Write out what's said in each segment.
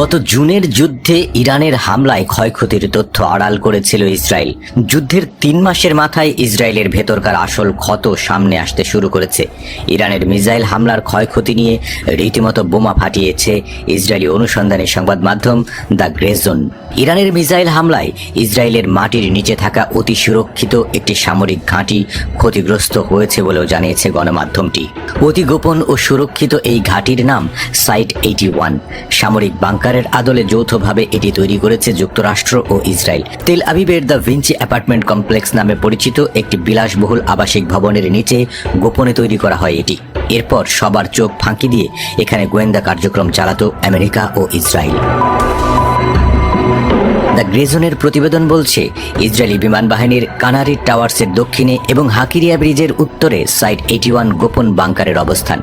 গত জুনের যুদ্ধে ইরানের হামলায় ক্ষয়ক্ষতির তথ্য আড়াল করেছিল ইসরায়েল। যুদ্ধের তিন মাসের মাথায় ইসরায়েলের ভেতরকার আসল ক্ষত সামনে আসতে শুরু করেছে। ইরানের মিসাইল হামলার ক্ষয়ক্ষতি নিয়ে রীতিমতো বোমা ফাটিয়েছে ইসরায়েলি অনুসন্ধানী সংবাদ মাধ্যম দ্য গ্রেজন। ইরানের মিসাইল হামলায় ইসরায়েলের মাটির নিচে থাকা অতি সুরক্ষিত একটি সামরিক ঘাঁটি ক্ষতিগ্রস্ত হয়েছে বলেও জানিয়েছে গণমাধ্যমটি। অতি গোপন ও সুরক্ষিত এই ঘাঁটির নাম সাইট এইটি ওয়ান। সামরিক বাংকারের আদলে যৌথভাবে এটি তৈরি করেছে যুক্তরাষ্ট্র ও ইসরায়েল। তেল আবিবের দ্য ভিঞ্চি অ্যাপার্টমেন্ট কমপ্লেক্স নামে পরিচিত একটি বিলাসবহুল আবাসিক ভবনের নিচে গোপনে তৈরি করা হয় এটি। এরপর সবার চোখ ফাঁকি দিয়ে এখানে গোয়েন্দা কার্যক্রম চালাত আমেরিকা ও ইসরায়েল। দ্য গ্রেজনের প্রতিবেদন বলছে, ইসরায়েলি বিমান বাহিনীর কানারি টাওয়ার্সের দক্ষিণে এবং হাকিরিয়া ব্রিজের উত্তরে সাইট এইটি ওয়ান গোপন বাংকারের অবস্থান।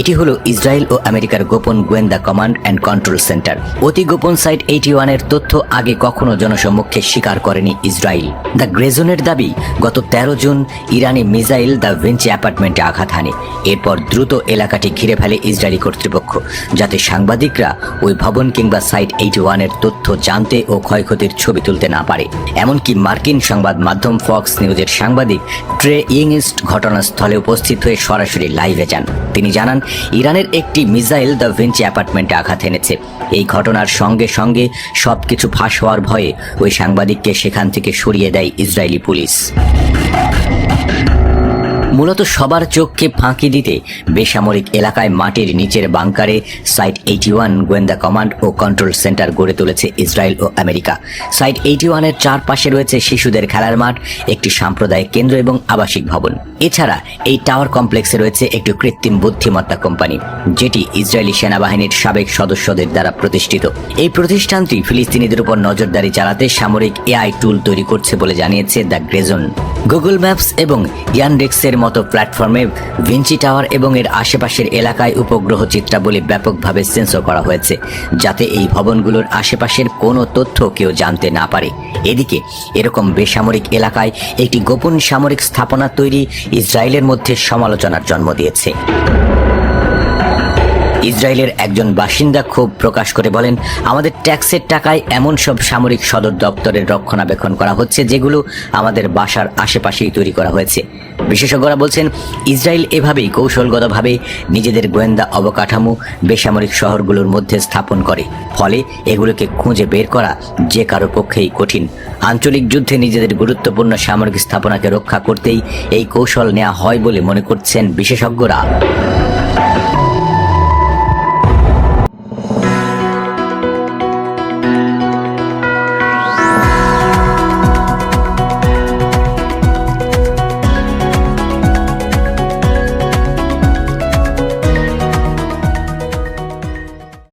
এটি হলো ইসরায়েল ও আমেরিকার গোপন গোয়েন্দা কমান্ড অ্যান্ড কন্ট্রোল সেন্টার। অতি গোপন সাইট এইটি ওয়ানের তথ্য আগে কখনো জনসম্মুখে স্বীকার করেনি ইসরায়েল। দ্য গ্রেজনের দাবি, গত তেরো জুন ইরানি মিসাইল দ্য ভিঞ্চি অ্যাপার্টমেন্টে আঘাত হানে। এরপর দ্রুত এলাকাটি ঘিরে ফেলে ইসরায়েলি কর্তৃপক্ষ, যাতে সাংবাদিকরা ওই ভবন কিংবা সাইট এইটি ওয়ানের তথ্য জানতে ও ক্ষয়ক্ষতির ছবি তুলতে না পারে। এমনকি মার্কিন সংবাদ মাধ্যম ফক্স নিউজের সাংবাদিক ট্রে ইংস্ট ঘটনাস্থলে উপস্থিত হয়ে সরাসরি লাইভে যান। তিনি জানান, ইরানের একটি মিসাইল দ্য ভিঞ্চি অ্যাপার্টমেন্টে আঘাত এনেছে। এই ঘটনার সঙ্গে সঙ্গে সবকিছু ফাঁস হওয়ার ভয়ে ওই সাংবাদিককে সেখান থেকে সরিয়ে দেয় ইসরায়েলি পুলিশ। মূলত সবার চোখকে ফাঁকি দিতে বেসামরিক এলাকায় মাটির নিচের বাংকারে সাইট এইটি ওয়ান গোয়েন্দা কমান্ড ও কন্ট্রোল সেন্টার গড়ে তুলেছে ইসরায়েল ও আমেরিকা। সাইট এইটি ওয়ানের চারপাশে রয়েছে শিশুদের খেলার মাঠ, একটি সাম্প্রদায়িক কেন্দ্র এবং আবাসিক ভবন। এছাড়া এই টাওয়ার কমপ্লেক্সে রয়েছে একটি কৃত্রিম বুদ্ধিমত্তা কোম্পানি, যেটি ইসরায়েলি সেনাবাহিনীর সাবেক সদস্যদের দ্বারা প্রতিষ্ঠিত। এই প্রতিষ্ঠানটি ফিলিস্তিনিদের উপর নজরদারি চালাতে সামরিক এআই টুল তৈরি করছে বলে জানিয়েছে দ্য গ্রেজন। গুগল ম্যাপস এবং ইয়ানডেক্সের মতো প্ল্যাটফর্মে ভিঞ্চি টাওয়ার এবং এর আশেপাশের এলাকায় উপগ্রহ চিত্রাবলী ব্যাপকভাবে সেন্সর করা হয়েছে, যাতে এই ভবনগুলোর আশেপাশের কোনো তথ্য কেউ জানতে না পারে। এদিকে, এরকম বেসামরিক এলাকায় একটি গোপন সামরিক স্থাপনা তৈরি ইসরায়েলের মধ্যে সমালোচনার জন্ম দিয়েছে। ইসরায়েলের একজন বাসিন্দা ক্ষোভ প্রকাশ করে বলেন, আমাদের ট্যাক্সের টাকায় এমন সব সামরিক সদর দপ্তরের রক্ষণাবেক্ষণ করা হচ্ছে, যেগুলো আমাদের বাসার আশেপাশেই তৈরি করা হয়েছে। বিশেষজ্ঞরা বলছেন, ইসরায়েল এভাবেই কৌশলগতভাবে নিজেদের গোয়েন্দা অবকাঠামো বেসামরিক শহরগুলোর মধ্যে স্থাপন করে। ফলে এগুলোকে খুঁজে বের করা যে কারও পক্ষেই কঠিন। আঞ্চলিক যুদ্ধে নিজেদের গুরুত্বপূর্ণ সামরিক স্থাপনাকে রক্ষা করতেই এই কৌশল নেওয়া হয় বলে মনে করছেন বিশেষজ্ঞরা।